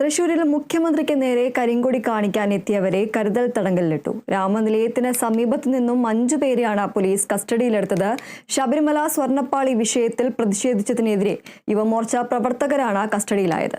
തൃശൂരിൽ മുഖ്യമന്ത്രിക്ക് നേരെ കരിങ്കൊടി കാണിക്കാൻ എത്തിയവരെ കരുതൽ തടങ്കലിലിട്ടു. രാമനിലയത്തിന് സമീപത്തു നിന്നും അഞ്ചു പേരെയാണ് പോലീസ് കസ്റ്റഡിയിലെടുത്തത്. ശബരിമല സ്വർണപ്പാളി വിഷയത്തിൽ പ്രതിഷേധിച്ചതിനെതിരെ യുവമോർച്ച പ്രവർത്തകരാണ് കസ്റ്റഡിയിലായത്.